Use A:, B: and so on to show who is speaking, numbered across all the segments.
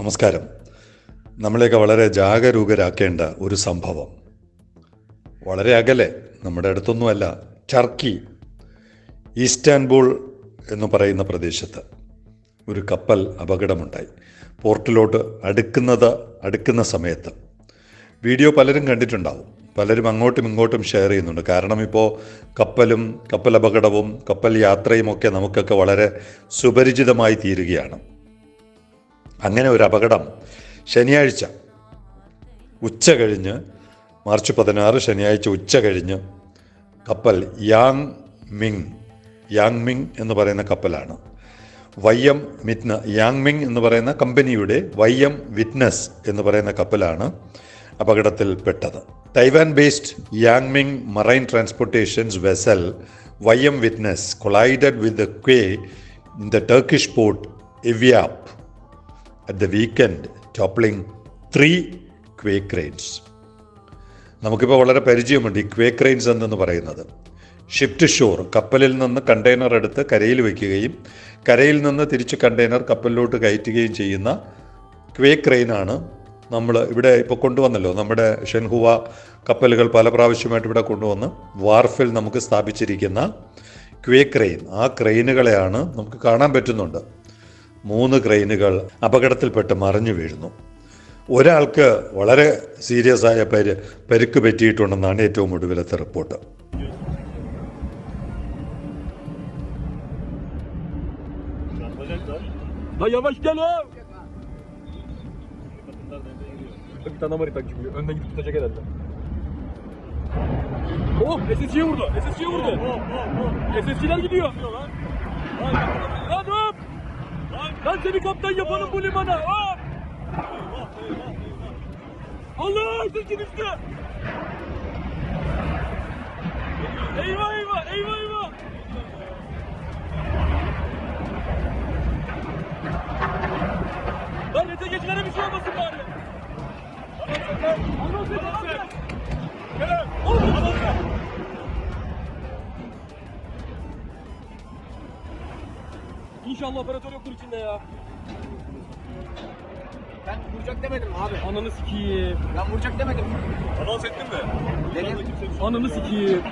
A: നമസ്കാരം. നമ്മളെയൊക്കെ വളരെ ജാഗരൂകരാക്കേണ്ട ഒരു സംഭവം. വളരെ അകലെ നമ്മുടെ അടുത്തൊന്നുമല്ല ടർക്കി ഈസ്റ്റാൻബുൾ എന്ന് പറയുന്ന പ്രദേശത്ത് ഒരു കപ്പൽ അപകടമുണ്ടായി. പോർട്ടിലോട്ട് അടുക്കുന്നത് അടുക്കുന്ന സമയത്ത്. വീഡിയോ പലരും കണ്ടിട്ടുണ്ടാവും. പലരും അങ്ങോട്ടും ഇങ്ങോട്ടും ഷെയർ ചെയ്യുന്നുണ്ട്. കാരണം ഇപ്പോൾ കപ്പലും കപ്പൽ അപകടവും കപ്പൽ യാത്രയും ഒക്കെ നമുക്കൊക്കെ വളരെ സുപരിചിതമായി തീരുകയാണ്. അങ്ങനെ ഒരു അപകടം ശനിയാഴ്ച. ഉച്ച കഴിഞ്ഞ് മാർച്ച് പതിനാറ് ശനിയാഴ്ച ഉച്ച കഴിഞ്ഞ് കപ്പൽ യാങ് മിങ് യാങ് മിങ് എന്ന് പറയുന്ന കപ്പലാണ്. വൈ എം മിറ്റ്ന യാങ് മിങ് എന്ന് പറയുന്ന കമ്പനിയുടെ വൈ എം വിറ്റ്നസ് എന്ന് പറയുന്ന കപ്പലാണ് അപകടത്തിൽപ്പെട്ടത്. Taiwan based Yang Ming marine transportations vessel Y M Witness collided with the quay in the Turkish port Evyap at the weekend toppling three quake cranes. നമുക്കിപ്പോൾ വളരെ പരിചയമുണ്ട് ഈ ക്വേക്ക് റെയിൻസ് എന്നു പറയുന്നത്. ഷിഫ്റ്റ് ഷോർ കപ്പലിൽ നിന്ന് കണ്ടെയ്നർ എടുത്ത് കരയിൽ വയ്ക്കുകയും കരയിൽ നിന്ന് തിരിച്ച് കണ്ടെയ്നർ കപ്പലിലോട്ട് കയറ്റുകയും ചെയ്യുന്ന ക്വേക്ക് റെയിനാണ് നമ്മൾ ഇവിടെ ഇപ്പോൾ കൊണ്ടുവന്നല്ലോ. നമ്മുടെ ഷെൻഹുവ കപ്പലുകൾ പല പ്രാവശ്യമായിട്ട് ഇവിടെ കൊണ്ടുവന്ന് വാർഫിൽ നമുക്ക് സ്ഥാപിച്ചിരിക്കുന്ന ക്വേ ക്രെയിൻ ആ ക്രെയിനുകളെയാണ് നമുക്ക് കാണാൻ പറ്റുന്നുണ്ട്. മൂന്ന് ക്രെയിനുകൾ അപകടത്തിൽപ്പെട്ട് മറിഞ്ഞു വീഴുന്നു ഒരാൾക്ക് വളരെ സീരിയസ് ആയ പരി പരിക്ക് പറ്റിയിട്ടുണ്ടെന്നാണ് ഏറ്റവും ഒടുവിലത്തെ report
B: La yavaş gel oğlum. Bir tane Amerikan gibi. Önden gidip tutacak herhalde. Oh! SSC'ye vurdu. SSC'ye vurdu. SSC'ler gidiyor. Lan Ben seni kaptan yapanım bu limana. Hop! Allah sizin üstü. Eyvah eyvah eyvah eyvah. Lan ete geçilere bir şey olmasın bari. İnşallah para yoktur içinde ya.
C: Ben vuracak demedim abi.
B: Ananı sikiyim.
C: Ben vuracak demedim.
B: Anons ettin mi?
C: Dedim.
B: Ananı sikiyim.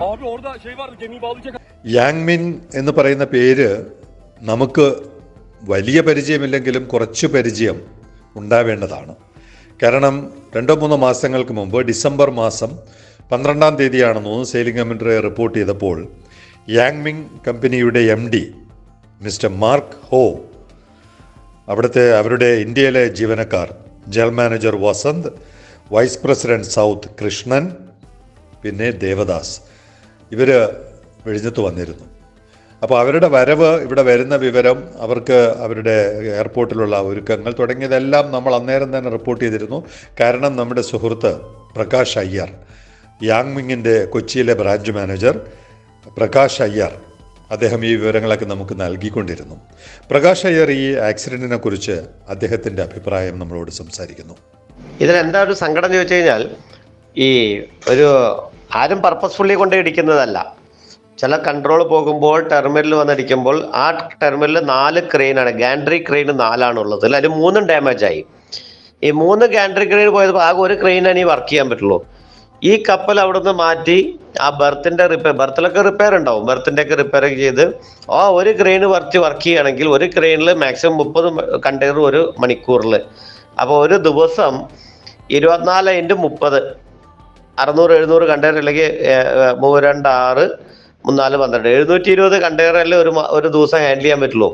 B: Abi orada şey vardı gemiyi bağlayacak.
A: Yangmin എന്ന് പറയുന്ന പേര് നമുക്ക് വലിയ പരിചയമില്ലെങ്കിലും കുറച്ച് പരിചയം ഉണ്ടാവേണ്ടതാണ് കാരണം രണ്ടോ മൂന്നോ മാസങ്ങൾക്ക് മുമ്പ് ഡിസംബർ മാസം പന്ത്രണ്ടാം തീയതിയാണെന്ന് തോന്നുന്നു സെയിലിംഗ് കമ്മിറ്ററെ റിപ്പോർട്ട് ചെയ്തപ്പോൾ യാങ്മിങ് കമ്പനിയുടെ എം ഡി മിസ്റ്റർ മാർക്ക് ഹോ. അവിടുത്തെ അവരുടെ ഇന്ത്യയിലെ ജീവനക്കാർ. General manager Vasanth vice president south Krishnan പിന്നെ ദേവദാസ്. ഇവർ വിഴിഞ്ഞത്ത് വന്നിരുന്നു. അപ്പോൾ അവരുടെ വരവ് ഇവിടെ വരുന്ന വിവരം അവർക്ക് അവരുടെ എയർപോർട്ടിലുള്ള ഒരുക്കങ്ങൾ തുടങ്ങിയതെല്ലാം നമ്മൾ അന്നേരം തന്നെ റിപ്പോർട്ട് ചെയ്തിരുന്നു. കാരണം നമ്മുടെ സുഹൃത്ത് പ്രകാശ് അയ്യർ യാങ്മിങ്ങിന്റെ കൊച്ചിയിലെ ബ്രാഞ്ച് മാനേജർ പ്രകാശ് അയ്യർ. അദ്ദേഹം ഈ വിവരങ്ങളൊക്കെ നമുക്ക് നൽകിക്കൊണ്ടിരുന്നു. പ്രകാശ് അയ്യർ ഈ ആക്സിഡന്റിനെ കുറിച്ച് അദ്ദേഹത്തിന്റെ അഭിപ്രായം നമ്മളോട് സംസാരിക്കുന്നു.
D: ഇതിലെന്താ ഒരു സങ്കടം ചോദിച്ചു കഴിഞ്ഞാൽ ഈ ഒരു ആരും പർപ്പസ്ഫുള്ളി കൊണ്ട് ഇടിക്കുന്നതല്ല. ചില കൺട്രോൾ പോകുമ്പോൾ ടെർമിനൽ വന്നടിക്കുമ്പോൾ ആ ടെർമിനലിൽ നാല് ക്രെയിനാണ് ഗാൻഡ്രി ക്രെയിൻ നാലാണുള്ളത് അതിൽ മൂന്നും ഡാമേജ് ആയി. ഈ മൂന്ന് ഗാൻഡ്രി ക്രെയിൻ പോയപ്പോൾ ആകെ ഒരു ക്രെയിനാണ് ഈ വർക്ക് ചെയ്യാൻ പറ്റുള്ളൂ. ഈ കപ്പൽ അവിടുന്ന് മാറ്റി ആ ബർത്തിന്റെ റിപ്പയർ ബർത്തിലൊക്കെ റിപ്പയർ ഉണ്ടാവും. ബർത്തിന്റെ ഒക്കെ റിപ്പയർ ചെയ്ത് ആ ഒരു ക്രെയിൻ വർക്ക് വർക്ക് ചെയ്യുകയാണെങ്കിൽ ഒരു ക്രെയിനിൽ മാക്സിമം മുപ്പത് കണ്ടെയ്നർ ഒരു മണിക്കൂറിൽ അപ്പോൾ ഒരു ദിവസം ഇരുപത്തിനാല് ഇന്റു മുപ്പത് അറുന്നൂറ് എഴുന്നൂറ് കണ്ടെയ്നർ അല്ലെങ്കിൽ രണ്ട് ആറ് മൂന്നാൽ പന്ത്രണ്ട് എഴുന്നൂറ്റി ഇരുപത് കണ്ടെയ്നറല്ലേ ഒരു ഒരു ദിവസം ഹാൻഡിൽ ചെയ്യാൻ പറ്റുള്ളൂ.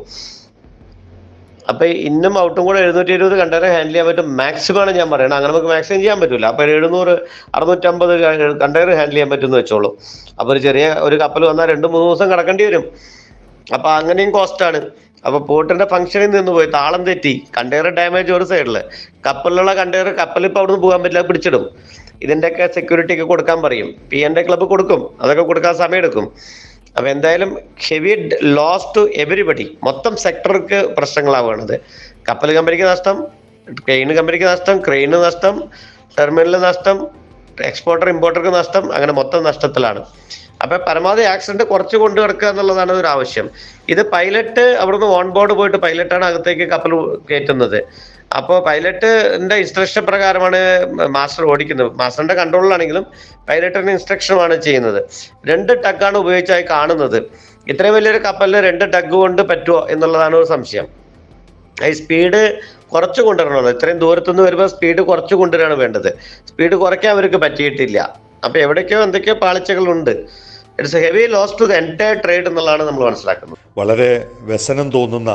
D: അപ്പൊ ഇന്നും ഔട്ടും കൂടെ എഴുന്നൂറ്റി ഇരുപത് കണ്ടെയ്നർ ഹാൻഡിൽ ചെയ്യാൻ പറ്റും. മാക്സിമം ആണ് ഞാൻ പറയുന്നത് അങ്ങനെ നമുക്ക് മാക്സിമം ചെയ്യാൻ പറ്റില്ല അപ്പൊ എഴുന്നൂറ് അറുന്നൂറ്റമ്പത് കണ്ടെയ്നർ ഹാൻഡിൽ ചെയ്യാൻ പറ്റുമെന്ന് വെച്ചോളൂ. അപ്പൊ ഒരു ചെറിയ ഒരു കപ്പൽ വന്നാൽ രണ്ട് മൂന്ന് ദിവസം കിടക്കേണ്ടി വരും. അപ്പൊ അങ്ങനെയും കോസ്റ്റ് ആണ്. അപ്പൊ പോർട്ടിന്റെ ഫംഗ്ഷനിൽ നിന്ന് പോയി. താളം തെറ്റി. കണ്ടെയ്നർ ഡാമേജ് ഒരു സൈഡിൽ കപ്പലിലുള്ള കണ്ടെയ്നർ കപ്പൽ ഇപ്പൊ അവിടുന്ന് പോകാൻ പറ്റില്ല പിടിച്ചിടും. ഇതിന്റെയൊക്കെ സെക്യൂരിറ്റി ഒക്കെ കൊടുക്കാൻ പറയും. പി എന്റെ ക്ലബ്ബ് കൊടുക്കും. അതൊക്കെ കൊടുക്കാൻ സമയം എടുക്കും അപ്പൊ എന്തായാലും ഹെവി ലോസ് ടു എവരിബഡി. മൊത്തം സെക്ടർക്ക് പ്രശ്നങ്ങളാവുകയാണത്. കപ്പൽ കമ്പനിക്ക് നഷ്ടം ക്രെയിൻ കമ്പനിക്ക് നഷ്ടം ക്രെയിന് നഷ്ടം ടെർമിനലിന് നഷ്ടം എക്സ്പോർട്ടർ ഇമ്പോർട്ടർക്ക് നഷ്ടം അങ്ങനെ മൊത്തം നഷ്ടത്തിലാണ്. അപ്പൊ പരമാവധി ആക്സിഡന്റ് കുറച്ച് കൊണ്ടു കിടക്കുക എന്നുള്ളതാണ് ഒരു ആവശ്യം. ഇത് പൈലറ്റ് അവിടുന്ന് ഓൺ ബോർഡ് പോയിട്ട് പൈലറ്റാണ് അകത്തേക്ക് കപ്പൽ കയറ്റുന്നത്. അപ്പോൾ പൈലറ്റിന്റെ ഇൻസ്ട്രക്ഷൻ പ്രകാരമാണ് മാസ്റ്റർ ഓടിക്കുന്നത്. മാസ്റ്ററിന്റെ കൺട്രോളിലാണെങ്കിലും പൈലറ്റിന്റെ ഇൻസ്ട്രക്ഷനുമാണ് ചെയ്യുന്നത്. രണ്ട് ടഗാണ് ഉപയോഗിച്ചായി കാണുന്നത്. ഇത്രയും വലിയൊരു കപ്പലിന് രണ്ട് ടഗ് കൊണ്ട് പറ്റുമോ എന്നുള്ളതാണ് ഒരു സംശയം. ഈ സ്പീഡ് കുറച്ച് കൊണ്ടുവരണമല്ലോ ഇത്രയും ദൂരത്തുനിന്ന് വരുമ്പോൾ സ്പീഡ് കുറച്ച് കൊണ്ടുവരാണ് വേണ്ടത്. സ്പീഡ് കുറയ്ക്കാൻ അവർക്ക് പറ്റിയിട്ടില്ല. അപ്പൊ എവിടേക്കോ എന്തൊക്കെയോ പാളിച്ചകളുണ്ട്. It's a heavy loss to the entire trade എന്നുള്ളതാണ് നമ്മൾ മനസ്സിലാക്കുന്നത്.
A: വളരെ വ്യസനം തോന്നുന്ന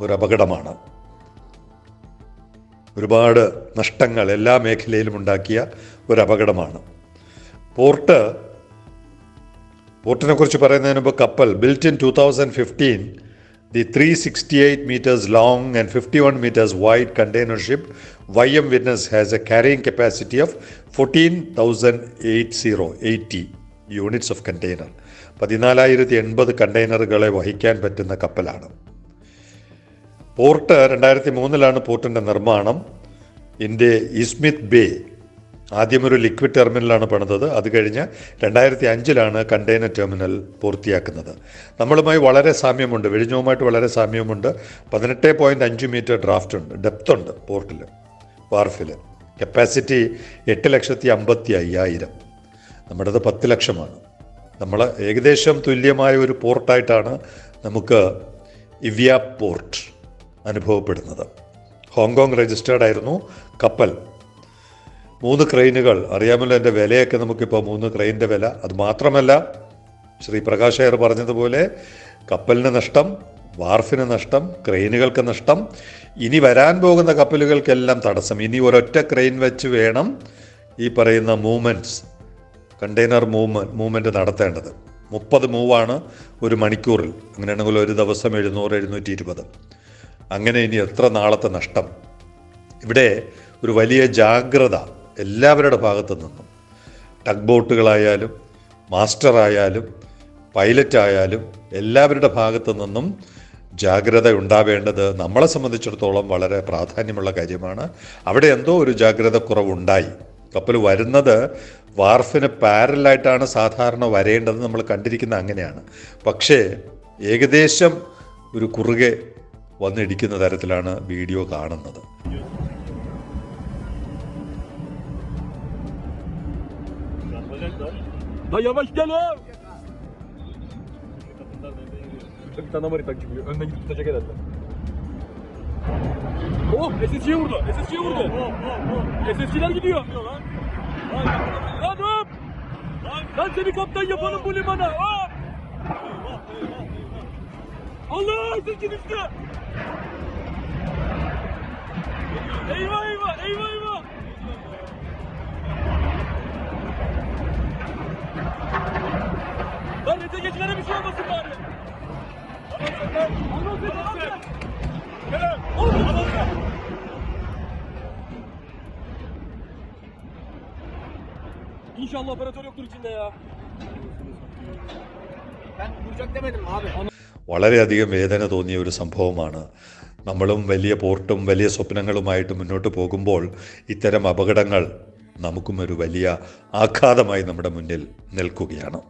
A: ഒരു അപകടമാണ്. ഒരുപാട് നഷ്ടങ്ങൾ എല്ലാ മേഖലയിലും ഉണ്ടാക്കിയ ഒരു അപകടമാണ്. പോർട്ട് പോർട്ടിനെ കുറിച്ച് പറയുന്നതിന് മുമ്പ് കപ്പൽ built in two thousand fifteen the three sixty eight metres long and fifty one metres wide container ship Y M Witness has a carrying capacity of fourteen thousand eight zero eighty units of container. പതിനാലായിരത്തി എൺപത് കണ്ടെയ്നറുകളെ വഹിക്കാൻ പറ്റുന്ന കപ്പലാണ്. Port രണ്ടായിരത്തി മൂന്നിലാണ് പോർട്ടിന്റെ നിർമ്മാണം. India Izmit bay ആദ്യമൊരു liquid ടെർമിനലാണ് പണിതത്. അത് കഴിഞ്ഞ് രണ്ടായിരത്തി അഞ്ചിലാണ് കണ്ടെയ്നർ ടെർമിനൽ പൂർത്തിയാക്കുന്നത്. നമ്മളുമായി വളരെ സാമ്യമുണ്ട്. വെഴിഞ്ഞവുമായിട്ട് വളരെ സാമ്യമുണ്ട്. പതിനെട്ട് പോയിന്റ് അഞ്ച് മീറ്റർ ഡ്രാഫ്റ്റ് ഉണ്ട്. ഡെപ്ത് ഉണ്ട് പോർട്ടിൽ വാർഫിൽ കപ്പാസിറ്റി എട്ട് ലക്ഷത്തി അമ്പത്തി അയ്യായിരം. നമ്മുടേത് പത്ത് ലക്ഷമാണ്. നമ്മൾ ഏകദേശം തുല്യമായ ഒരു പോർട്ടായിട്ടാണ് നമുക്ക് ഇവ്യ പോർട്ട് അനുഭവപ്പെടുന്നത്. ഹോങ്കോങ് രജിസ്റ്റേർഡ് ആയിരുന്നു. കപ്പൽ. മൂന്ന് ക്രെയിനുകൾ. അറിയാമല്ലോ എന്റെ വിലയൊക്കെ നമുക്കിപ്പോൾ മൂന്ന് ക്രെയിനിന്റെ വില. അത് മാത്രമല്ല ശ്രീ പ്രകാശ് അയ്യർ പറഞ്ഞതുപോലെ കപ്പലിന് നഷ്ടം വാർഫിന് നഷ്ടം ക്രെയിനുകൾക്ക് നഷ്ടം. ഇനി വരാൻ പോകുന്ന കപ്പലുകൾക്കെല്ലാം തടസ്സം. ഇനി ഒരൊറ്റ ക്രെയിൻ വെച്ച് വേണം ഈ പറയുന്ന മൂവ്മെന്റ്സ് കണ്ടെയ്നർ മൂവ്മെന്റ് മൂവ്മെന്റ് നടത്തേണ്ടത്. മുപ്പത് മൂവാണ് ഒരു മണിക്കൂറിൽ. അങ്ങനെയാണെങ്കിൽ ഒരു ദിവസം എഴുന്നൂറ് എഴുന്നൂറ്റി ഇരുപത് അങ്ങനെ ഇനി എത്ര നാളത്തെ നഷ്ടം? ഇവിടെ ഒരു വലിയ ജാഗ്രത എല്ലാവരുടെ ഭാഗത്തു നിന്നും. ടഗ് ബോട്ടുകളായാലും മാസ്റ്ററായാലും പൈലറ്റായാലും എല്ലാവരുടെ ഭാഗത്തു നിന്നും ജാഗ്രത ഉണ്ടാവേണ്ടത് നമ്മളെ സംബന്ധിച്ചിടത്തോളം വളരെ പ്രാധാന്യമുള്ള കാര്യമാണ്. അവിടെ എന്തോ ഒരു ജാഗ്രത കുറവുണ്ടായി. കപ്പൽ വരുന്നത് വാർഫിന് പാരലായിട്ടാണ് സാധാരണ വരേണ്ടത് നമ്മൾ കണ്ടിരിക്കുന്ന അങ്ങനെയാണ് പക്ഷേ ഏകദേശം ഒരു കുറുകെ വന്നിടിക്കുന്ന തരത്തിലാണ് വീഡിയോ കാണുന്നത്
B: La yavaş gel o. Bir tane Amerika gibi. Önden gidip tutacak herhalde. Oh! SSC'ye vurdu. SSC'ye vurdu. SSC'ler gidiyor. Lan hop! Lan seni kaptan yapalım bu limana. Hop! Allah! SSC düştü. Eyvah eyvah! Eyvah eyvah! Lan ötekilere bir şey olmasın bari. Olmasın olmasın. Olmasın. İnşallah operatör yoktur içinde ya.
C: Ben vuracak demedim abi?
A: വളരെയധികം വേദന തോന്നിയ ഒരു സംഭവമാണ് നമ്മളും വലിയ പോർട്ടും വലിയ സ്വപ്നങ്ങളുമായിട്ട് മുന്നോട്ട് പോകുമ്പോൾ ഇത്തരം അപകടങ്ങൾ നമുക്കും ഒരു വലിയ ആഘാതമായി നമ്മുടെ മുന്നിൽ നിൽക്കുകയാണ്